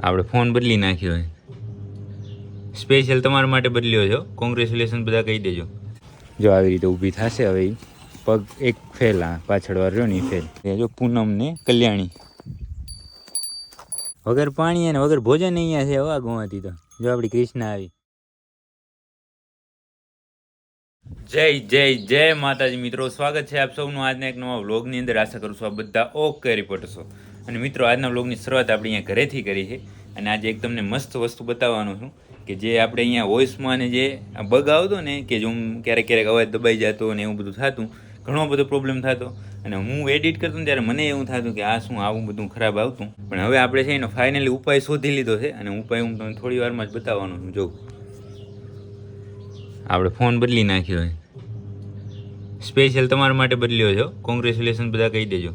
આપણે ફોન બદલી નાખ્યો હોય સ્પેશિયલ તમારા માટે બદલ્યો છો કોંગ્રેચ્યુલેશન બધા કહી દેજો. જો આવી રીતે ઊભી થશે હવે પગ એક ફેલ, આ પાછળ વાર રહ્યો ને ફેલ. જો પૂનમ ને કલ્યાણી. વગર પાણી અને વગર ભોજન અહીંયા છે હવા ગોવાથી તો. જો આપણી કૃષ્ણ આવી. જય જય જય માતાજી. મિત્રો, સ્વાગત છે આપ સૌનું આજના એક નવા વ્લોગની અંદર. આશા કરું છું આ બધા ઓકે રિપોર્ટ છો અને મિત્રો, આજના વ્લોગની શરૂઆત આપણે અહીંયા ઘરેથી કરી છે અને આજે એક તમને મસ્ત વસ્તુ બતાવવાનું છું કે જે આપણે અહીંયા વોઇસમાં અને જે બગ આવતો ને કે જો હું ક્યારેક ક્યારેક અવાજ દબાઈ જતો અને એવું બધું થતું, ઘણો બધો પ્રોબ્લેમ થતો. અને હું એડિટ કરતો ત્યારે મને એવું થતું કે આ શું આવું બધું ખરાબ આવતું. પણ હવે આપણે છે એનો ફાઇનલી ઉપાય શોધી લીધો છે અને ઉપાય હું તમને થોડી વારમાં જ બતાવવાનો છું. જોઉં આપણે ફોન બદલી નાખ્યો હોય સ્પેશિયલ તમારા માટે બદલ્યો છો કોંગ્રેચ્યુલેશન બધા કહી દેજો.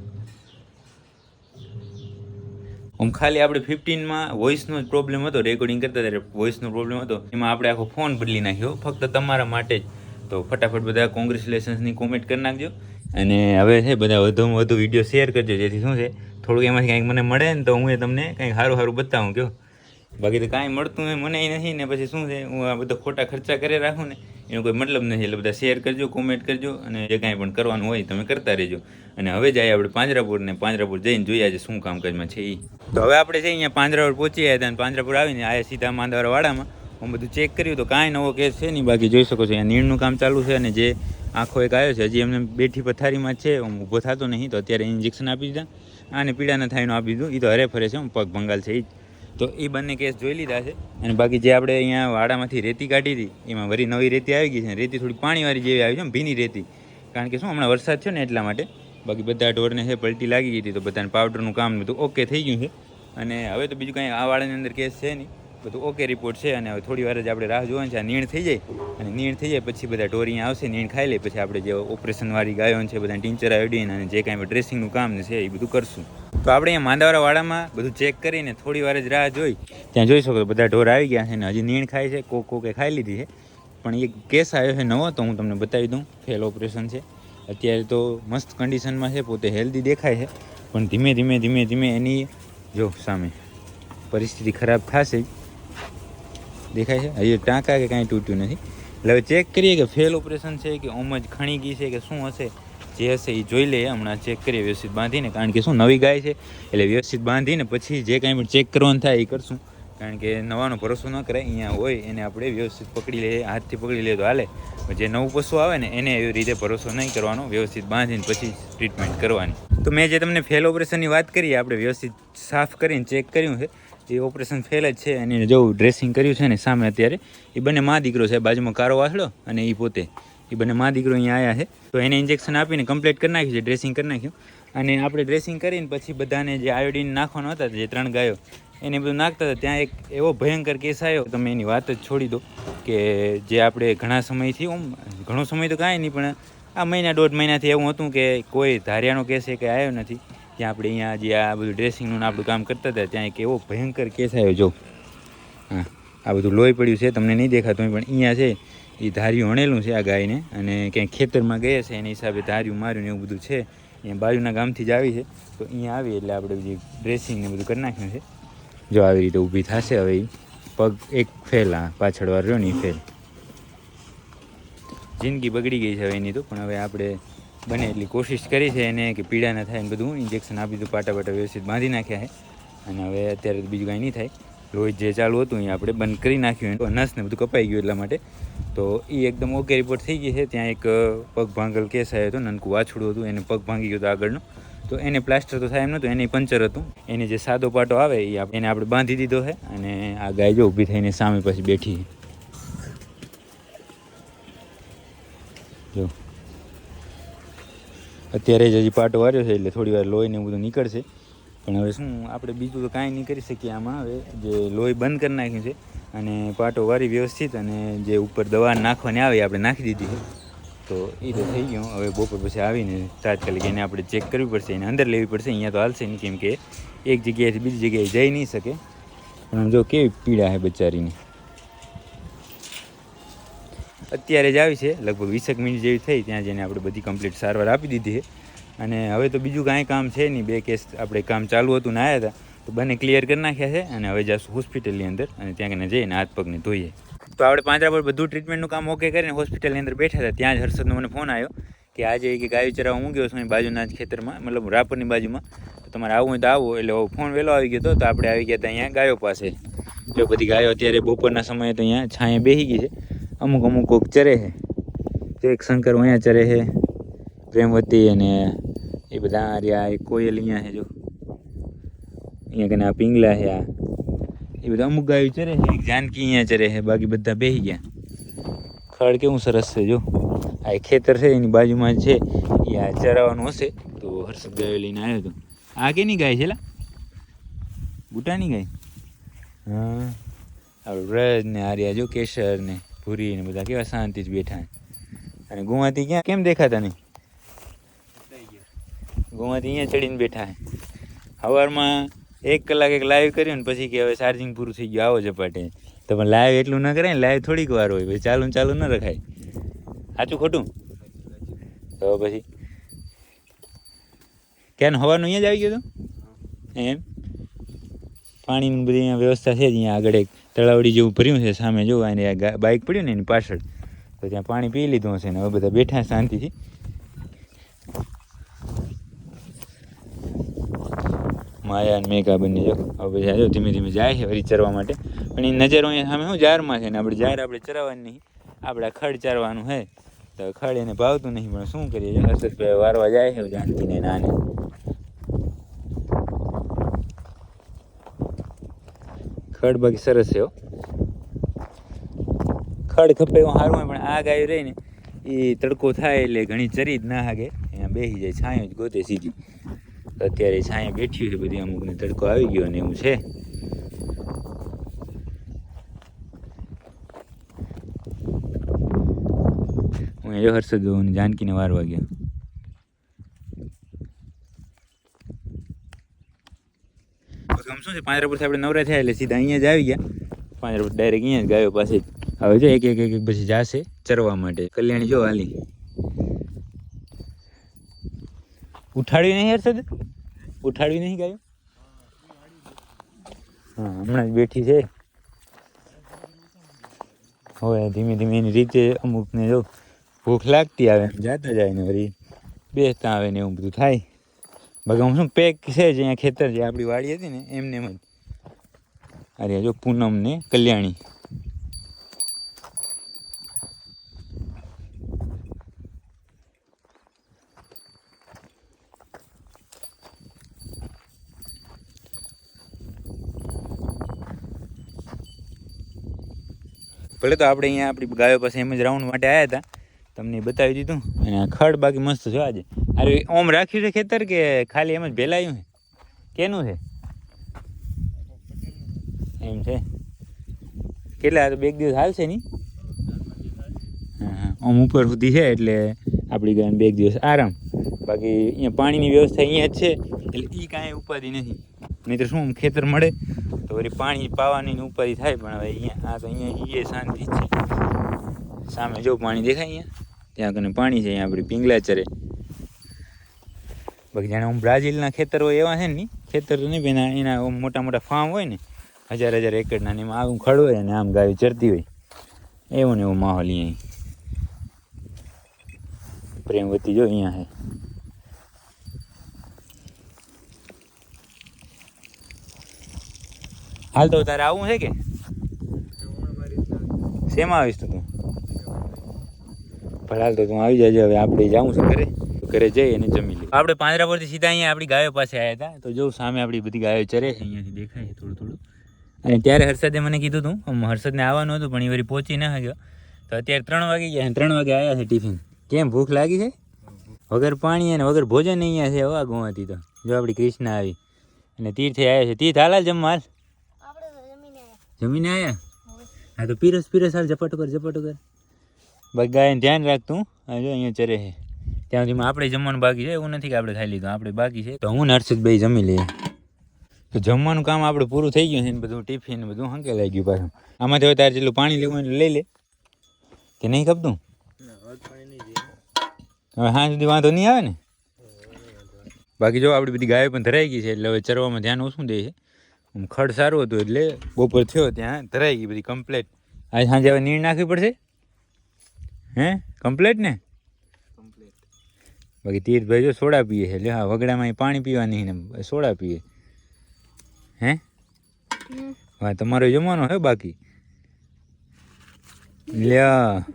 આમ ખાલી આપણે ફિફ્ટીનમાં વોઇસનો જ પ્રોબ્લેમ હતો રેકોર્ડિંગ કરતા ત્યારે વોઇસનો પ્રોબ્લેમ હતો. એમાં આપણે આખો ફોન બદલી નાખ્યો, ફક્ત તમારા માટે જ. તો ફટાફટ બધા કોંગ્રેચ્યુલેશન્સની કોમેન્ટ કરી નાખજો. અને હવે છે બધા વધુમાં વધુ વીડિયો શેર કરજો, જેથી શું છે, થોડુંક એમાંથી કંઈક મને મળે ને તો હું એ તમને કંઈક સારું સારું બતાવું, કયો? બાકી તો કાંઈ મળતું હોય મને નથી ને પછી શું છે, હું આ બધા ખોટા ખર્ચા કરી રાખું ને, એનો કોઈ મતલબ નથી. એટલે બધા શેર કરજો કોમેન્ટ કરજો અને જે કાંઈ પણ કરવાનું હોય તમે કરતા રહેજો. અને હવે જાય આપણે પાંજરાપુર ને પાંજરાપુર જઈને જોઈએ આજે શું કામકાજમાં છે એ તો હવે આપણે છે અહીંયા પાંજરાપુર પહોંચી ગયા હતા અને પાંજરાપુર આવીને આયા સીધા માંદાવાળા હું બધું ચેક કર્યું તો કાંઈ નવો કેસ છે નહીં, બાકી જોઈ શકો છો અહીંયા નીણનું કામ ચાલુ છે અને જે આંખો એક આવ્યો છે, હજી એમને બેઠી પથારીમાં છે હું ઊભો થતો નહીં, તો અત્યારે ઇન્જેક્શન આપી દીધા. આને પીડા ન થાય એનું આપી દીધું. એ તો હરે ફરે છે, હું પગ ભંગાલ છે એ જ. તો એ બંને કેસ જોઈ લીધા છે. અને બાકી જે આપણે અહીંયા વાડામાંથી રેતી કાઢી હતી, એમાં વરી નવી રેતી આવી ગઈ છે. રેતી થોડી પાણીવાળી જેવી આવી છે ભીની રેતી. કારણ કે શું, હમણાં વરસાદ છે ને એટલા માટે. બાકી બધા ઢોરને છે, પલટી લાગી ગઈ હતી, તો બધાને પાવડરનું કામ બધું ઓકે થઈ ગયું છે. અને હવે તો બીજું કાંઈ આ વાડાની અંદર કેસ છે નહીં. બધું ઓકે રિપોર્ટ છે અને હવે થોડી વાર જ આપણે રાહ જોવાની છે. આ નીણ થઈ જાય. અને નીણ થઈ જાય પછી બધા ઢોર આવશે, નીણ ખાઈ લે. પછી આપણે જે ઓપરેશનવાળી ગાયો છે બધા ટીંચર આયોડીન અને જે કાંઈ ડ્રેસિંગનું કામ છે, એ બધું કરશું. તો આપણે અહીંયા માંદાવાળા વાડામાં બધું ચેક કરીને થોડી વાર જ રાહ જોઈ. ત્યાં જોઈ શકો બધા ઢોર આવી ગયા છે ને હજી નીણ ખાય છે, કોક કોકે ખાઈ લીધી છે. પણ એક કેસ આવ્યો છે નવો, તો હું તમને બતાવી દઉં ફેલ ઓપરેશન છે. અત્યારે તો મસ્ત કન્ડિશનમાં છે, પોતે હેલ્ધી દેખાય છે. પણ ધીમે ધીમે ધીમે ધીમે એની જો સામે પરિસ્થિતિ ખરાબ થશે. દેખાય છે? હજી ટાંકા કે કાંઈ તૂટ્યું નથી. એટલે હવે ચેક કરીએ કે ફેલ ઓપરેશન છે કે ઓમ જ ખણી ગઈ છે કે શું હશે? જે હશે એ જોઈ લઈએ હમણાં ચેક કરીએ વ્યવસ્થિત બાંધીને, કારણ કે શું નવી ગાય છે, એટલે વ્યવસ્થિત બાંધીને પછી જે કાંઈ પણ ચેક કરવાનું થાય એ કરશું. કારણ કે નવાનો ભરોસો ન કરાય, અહીંયા હોય એને આપણે વ્યવસ્થિત પકડી લઈએ હાથથી પકડી લઈએ તો હાલે. જે નવું પશુ આવે ને, એને એવી રીતે ભરોસો નહીં કરવાનો, વ્યવસ્થિત બાંધીને પછી ટ્રીટમેન્ટ કરવાની. તો મેં જે તમને ફેલ ઓપરેશનની વાત કરી આપણે વ્યવસ્થિત સાફ કરીને ચેક કર્યું છે. એ ઓપરેશન ફેલ જ છે અને જો ડ્રેસિંગ કર્યું છે ને સામે અત્યારે, એ બંને મા દીકરો છે, બાજુમાં કારો વાસળો અને એ પોતે. એ બંને મા દીકરો અહીંયા આવ્યા છે. તો એને ઇન્જેક્શન આપીને કમ્પ્લીટ કરી નાખ્યું છે ડ્રેસિંગ કરી નાખ્યું. અને આપણે ડ્રેસિંગ કરીને પછી બધાને જે આયોડીન નાખવાનો હતા, જે ત્રણ ગાયો, એને બધું નાખતા હતા. ત્યાં એક એવો ભયંકર કેસ આવ્યો. તમે એની વાત જ છોડી દો કે જે આપણે ઘણા સમયથી, ઓમ, ઘણો સમય તો કાંઈ નહીં, પણ આ મહિના દોઢ મહિનાથી એવું હતું કે કોઈ ધારિયાનો કેસ એ કંઈ આવ્યો નથી. ત્યાં આપણે અહીંયા જે આ બધું ડ્રેસિંગનું આપણું કામ કરતા હતા, ત્યાં એક એવો ભયંકર કેસ આવ્યો. જો, હા, આ બધું લોહી પડ્યું છે, તમને નહીં દેખાતું પણ અહીંયા છે. એ ધાર્યું હણેલું છે આ ગાયને અને ક્યાંય ખેતરમાં ગયા છે એના હિસાબે ધાર્યું માર્યું ને એવું બધું છે. અહીંયા બાજુના ગામથી જ આવી છે. તો અહીંયા આવી એટલે આપણે જે ડ્રેસિંગ ને બધું કરી નાખ્યું છે. જો આવી રીતે ઊભી થશે હવે પગ એક ફેલ, આ પાછળ વાર રહ્યો ને ફેલ. જિંદગી બગડી ગઈ છે હવે એની તો, પણ હવે આપણે બને એટલી કોશિશ કરી છે એને કે પીડા ન થાય ને બધું ઇન્જેક્શન આપી દીધું પાટા પાટા વ્યવસ્થિત બાંધી નાખ્યા છે. અને હવે અત્યારે બીજું કાંઈ નહીં થાય. લોહી જે ચાલુ હતું, એ આપણે બંધ કરી નાખ્યું. અનાસ ને બધું કપાઈ ગયું એટલા માટે. તો એ એકદમ ઓકે રિપોર્ટ થઈ ગઈ છે. ત્યાં એક પગ ભાંગલ કેસ આવ્યો હતો નાનકું વાછડું હતું, એને પગ ભાંગી ગયો હતો આગળનો. તો એને પ્લાસ્ટર તો થાય એમ નહોતું, એને પંચર હતું. એને જે સાદો પાટો આવે, એ એને આપણે બાંધી દીધો છે અને આ ગાય જો ઊભી થઈને સામે પછી બેઠી જો. અત્યારે જ હજી પાટો વાર્યો છે, એટલે થોડી વાર લોહીને બધું નીકળશે. પણ હવે શું, આપણે બીજું તો કાંઈ નહીં કરી શકીએ આમાં. હવે જે લોહી બંધ કરી નાખ્યું છે અને પાટો વારી વ્યવસ્થિત અને જે ઉપર દવા નાખવાની આવે આપણે નાખી દીધી છે. તો એ તો થઈ ગયું. હવે બપોર પછી આવીને તાત્કાલિક એને આપણે ચેક કરવી પડશે, એને અંદર લેવી પડશે. અહીંયા તો હાલશે નહીં, કેમ કે એક જગ્યાએથી બીજી જગ્યાએ જઈ નહીં શકે. પણ જો કેવી પીડા છે બચારીની. અત્યારે જ આવી છે, લગભગ વીસેક મિનિટ જેવી થઈ. ત્યાં જઈને આપણે બધી કમ્પ્લીટ સારવાર આપી દીધી છે. અને હવે તો બીજું કાંઈ કામ છે નહીં. બે કેસ આપણે કામ ચાલુ હતું ને આવ્યા હતા, તો બંને ક્લિયર કરી નાખ્યા છે અને હવે જઈશું હોસ્પિટલની અંદર અને ત્યાં કને જઈને હાથ પગને ધોઈએ. તો આપણે પાંજરા પર બધું ટ્રીટમેન્ટનું કામ ઓકે કરીને હોસ્પિટલની અંદર બેઠા હતા. ત્યાં જ હર્ષદનો મને ફોન આવ્યો કે આજે કે ગાયો ચરાવવા હું ગયો છું બાજુના જ ખેતરમાં, મતલબ રાપરની બાજુમાં. તો તમારે આવવું હોય તો આવો, એટલે ફોન વહેલો આવી ગયો હતો, તો આપણે આવી ગયા હતા અહીંયા ગાયો પાસે. જો બધી ગાયો અત્યારે બપોરના સમયે તો અહીંયા છાંયે બેસી ગઈ છે. અમુક અમુક કોક ચરે છે. તો એક શંકર અહીંયા ચરે છે. પ્રેમવતી અને એ બધા આ રહ્યા એક કોયલ અહીંયા છે જો. અહીંયા કને આ પિંગલા છે આ. એ બધા અમુક ગાયો ચરે છે એક જાનકી અહીંયા ચરે છે બાકી બધા બેસી ગયા. ખડ કેવું સરસ છે જો. આ એક ખેતર છે એની બાજુમાં જ છે એ આ ચરાવવાનું હશે તો હર્ષદ ગાયો લઈને આવ્યો હતો. આ કેની ગાય છે લા? બુટાની ગાય? હા. આપણું વ્રજ ને આર્યા જો કેસર ને ભૂરી ને બધા કેવા શાંતિ જ બેઠા છે. અને ગુવાથી ક્યાં? કેમ દેખાતા નહીં? ગુવાથી અહીંયા ચડીને બેઠા છે સવારમાં એક કલાક એક લાઈવ કર્યું ને પછી કે હવે ચાર્જિંગ પૂરું થઈ ગયું, આવો ઝપાટે. તો પણ લાઈવ એટલું ન કરાય ને લાઈવ થોડીક વાર હોય, પછી ચાલુ ચાલુ ન રખાય. સાચું ખોટું? તો પછી? ક્યાં હવાનું અહીંયા જ આવી ગયો હતું? એમ? પાણીની બધી અહીંયા વ્યવસ્થા છે જ અહીંયા આગળ એક તળાવડી જેવું ભર્યું છે, સામે જોવા અને બાઇક પડ્યું ને એની પાછળ. તો ત્યાં પાણી પી લીધું હશે ને, હવે બધા બેઠા શાંતિથી. માયા અને મેઘા બંને જો. હવે બધા ધીમે ધીમે જાય છે વળી ચરવા માટે. પણ એ નજર અહીંયા સામે શું જારમાં છે ને આપણે જાર આપણે ચરાવવાની નહીં. આપણે ખડ ચારવાનું છે. તો ખડ એને ભાવતું નહીં, પણ શું કરીએ? હર્ષદભાઈ વારવા જાય છે જાનકીને નાને. ખડ બાકી સરસ છે ખડ ખપે એવું સારું હોય, પણ આ ગાય રહી ને એ તડકો થાય એટલે ઘણી ચરી જ ના હાગે. અહીંયા બેસી જાય, છાંયો જ ગોતે સીધી. અત્યારે સાંય બેઠી છે બધી, અમુકને તડકો આવી ગયો ને એવું છે. હું એ હર્ષદ જોઉં જાનકીને વારવા ગયો શું છે પાંજરા પરથી આપણે નવરા થયા એટલે સીધા અહીંયા આવી ગયા. પાંજરા પર ડાયરેક્ટ અહીંયા ગાયો પાસે જ. હવે જો એક એક એક પછી જાશે ચરવા માટે. કલ્યાણી, જો હાલી. ઉઠાડવી નહીં હર્ષદ? ઉઠાડવી નહીં ગાયો? હા, હમણાં જ બેઠી છે. હવે ધીમે ધીમે એની રીતે અમુકને જો ભૂખ લાગતી આવે, જાતા જાય ને વળી બેસતા આવે ને એવું બધું થાય. આમ શું પેક છે જ અહીંયા ખેતર, જે આપણી વાડી હતી ને, એમને એમ જ. અરે જો પૂનમ ને કલ્યાણી. ભલે તો આપણે અહીંયા આપણી ગાયો પાસે એમ જ રાઉન્ડ માટે આવ્યા હતા. તમને બતાવી દીધું. અને ખડ બાકી મસ્ત છે આજે. અરે ઓમ રાખ્યું છે ખેતર કે ખાલી એમ જ ભેલાયું છે? કેનું છે? એમ છે? કેટલા તો બે દિવસ હાલશે નહીં આમ ઉપર સુધી છે એટલે આપણી ગાયને બે દિવસ આરામ. બાકી અહીંયા પાણીની વ્યવસ્થા અહીંયા જ છે. એટલે એ કાંઈ ઉપાધિ નથી. નહીં તો શું ખેતર મળે? તો વળી પાણી પાવાની ઉપાધિ થાય પણ હવે અહીંયા, આ તો અહીંયા એ શાંતિ છે. સામે જો પાણી દેખાય અહીંયા, ત્યાં કને પાણી છે, અહીંયા આપણી પિંગલા ચરે. બાકી જાણે આમ બ્રાઝિલના ખેતર હોય એવા છે ને ખેતર તો નહીં, પણ એના મોટા મોટા ફાર્મ હોય ને, હજાર હજાર એકરના એમાં આવું ખડ હોય અને આમ ગાયું ચરતી હોય. એવો ને એવો માહોલ અહીંયા. પ્રેમવતી જો અહીંયા છે. હાલ તો તારે આવું છે કે? શેમાં આવીશ તો ભલે હાલ તો તું આવી જાજે, હવે આપણે જાઉં છું ઘરે. ઘરે જઈ અને જમી લઈએ. આપણે પાંજરા પરથી સીધા અહીંયા આપણી ગાયો પાસે આવ્યા હતા. તો જો સામે આપણી બધી ગાયો ચરે છે, અહીંયાથી દેખાય છે થોડું થોડું. અને ત્યારે હર્ષદે મને કીધું હતું હર્ષદને આવવાનું હતું, પણ એ વળી પહોંચી ન ગયો. તો અત્યારે ત્રણ વાગી ગયા ત્રણ વાગે આવ્યા છે ટિફિન. કેમ, ભૂખ લાગી છે? વગર પાણી અને વગર ભોજન અહીંયા છે હવા ગુવાથી તો. જો આપણી કૃષ્ણ આવી. અને તીર્થે આવ્યા છે. તીર્થ હાલ જમવા, હાલ. જમીને. આવ્યા હા, તો પીરસ પીરસ હાલ ઝપાટો કર ઝપાટો કર. બસ ગાયને ધ્યાન રાખતું હા જો અહીંયા ચરે છે. ત્યાં સુધીમાં આપણે જમવાનું બાકી છે, એવું નથી કે આપણે ખાઈ લીધું. આપણે બાકી છે. તો હું નરસિંહભાઈ જમી લઈએ. તો જમવાનું કામ આપણે પૂરું થઈ ગયું છે ને બધું ટિફિન બધું હંકે હંકેલાઈ ગયું પાછું. આમાંથી હવે તારે જેટલું પાણી લેવું એટલું લઈ લે. કે નહીં ખપતું? હવે હા સુધી વાંધો નહીં આવે ને? બાકી જો આપણી બધી ગાયો પણ ધરાઈ ગઈ છે, એટલે હવે ચરવામાં ધ્યાન ઓછું દે છે. ખડ સારું હતું એટલે બપોર થયો ત્યાં, ધરાઈ ગઈ બધી કમ્પ્લેટ આજે સાંજે હવે નીણ નાખવી પડશે? હે? કમ્પ્લેટ ને? બાકી તીર્થભાઈ જો સોડા પીએ છે. લે હા, વગડામાં પાણી પીવાની ને સોડા પીએ. હે? હા, તમારો જમવાનો હે બાકી? લ્યા.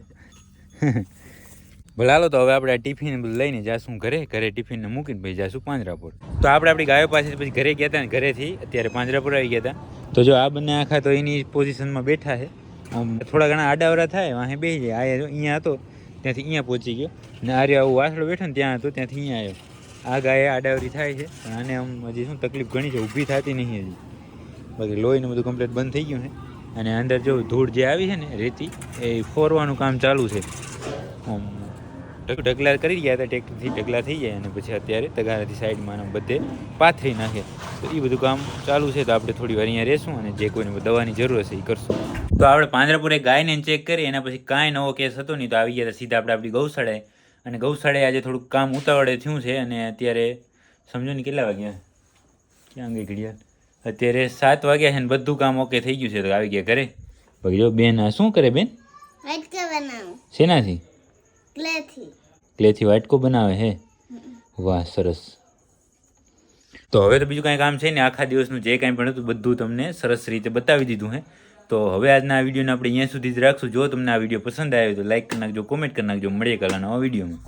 ભલે હાલો, તો હવે આપણે આ ટિફિન લઈને જાશું ઘરે. ઘરે ટિફિનને મૂકીને પછી જાશું પાંજરાપુર. તો આપણે આપણી ગાયો પાસે પછી ઘરે ગયા હતા ને ઘરેથી, અત્યારે પાંજરાપુર આવી ગયા હતા તો જો આ બંને આખા તો એની પોઝિશનમાં બેઠા છે. આમ થોડા ઘણા આડાવરા થાય, વાંહે બેસી જાય. આ અહીંયા હતો, ત્યાંથી અહીંયા પહોંચી ગયો. ને આરે આવું વાસળો બેઠો ને ત્યાં હતો, ત્યાંથી અહીંયા આવ્યો. આ ગાય આડાવરી થાય છે, પણ આને આમ હજી શું તકલીફ ઘણી છે, ઊભી થતી નહીં હજી. બાકી લોહીનું બધું કમ્પ્લીટ બંધ થઈ ગયું છે. અને અંદર જો ધૂળ જે આવી છે ને રેતી, એ ફોરવાનું કામ ચાલુ છે. આમ ઢગલા કરી ગયા હતા ટ્રેક્ટરથી ઢગલા થઈ જાય અને પછી અત્યારે તગારાથી સાઈડમાં બધે પાથરી નાખે. તો એ બધું કામ ચાલુ છે તો આપણે થોડી વાર અહીંયા રહેશું અને જે કોઈને દવાની જરૂર હશે એ કરશું. તો આપણે પાંજરાપુરે ગાયને ચેક કરી એના પછી કાંઈ નવો કેસ હતો નહીં તો આવી ગયા હતા સીધા આપણે આપણી ગૌશાળાએ. અને ગૌશાળાએ આજે થોડુંક કામ ઉતાવળે થયું છે અને અત્યારે સમજો ને કેટલા વાગ્યા? ક્યાં ગઈ ઘડિયાળ? અત્યારે સાત વાગ્યા છે ને બધું કામ ઓકે થઈ ગયું છે તો આવી ગયા ઘરે. ભાઈ જો બેન શું કરે બેન? શેનાથી? ક્લેથી વાટકો બનાવે હે? વાહ સરસ. તો હવે તો બીજું કાંઈ કામ છે ને આખા દિવસનું જે કાંઈ પણ હતું બધું તમને સરસ રીતે બતાવી દીધું હે. તો હવે આજના આ વિડીયોને આપણે અહીંયા સુધી જ રાખશું. જો તમને આ વીડિયો પસંદ આવ્યો તો લાઈક કરી નાખજો કોમેન્ટ કરી નાખજો મળીએ કાલના આ વિડીયોમાં.